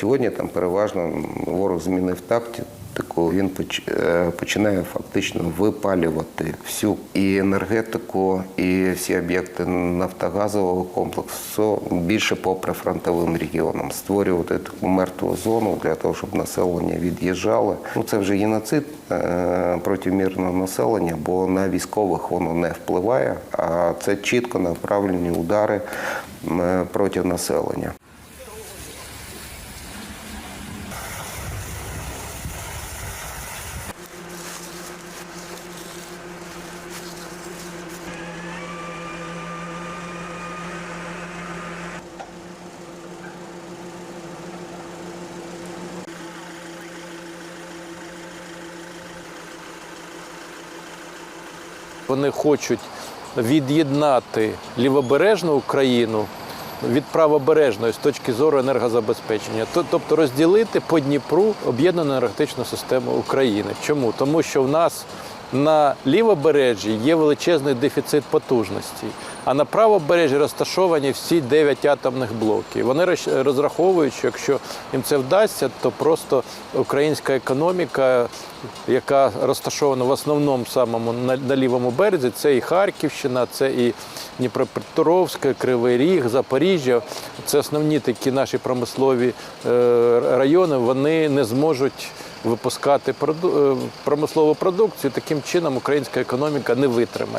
Сьогодні там переважно ворог змінив тактику. Він е, починає фактично випалювати всю і енергетику, і всі об'єкти нафтогазового комплексу більше по прифронтовим регіонам, створювати таку мертву зону для того, щоб населення від'їжджало. Ну це вже геноцид е, проти мирного населення, бо на військових воно не впливає, а це чітко направлені удари е, проти населення. Вони хочуть від'єднати лівобережну Україну від правобережної з точки зору енергозабезпечення, тобто розділити по Дніпру об'єднану енергетичну систему України. Чому? Тому що в нас на лівобережжі є величезний дефіцит потужності, а на правобережжі розташовані всі 9 атомних блоків. Вони розраховують, що якщо їм це вдасться, то просто українська економіка, яка розташована в основному самому на, на лівому березі, це і Харківщина, це і Дніпропетровська, Кривий Ріг, Запоріжжя. Це основні такі наші промислові е, райони. Вони не зможуть випускати е, промислову продукцію. Таким чином українська економіка не витримає.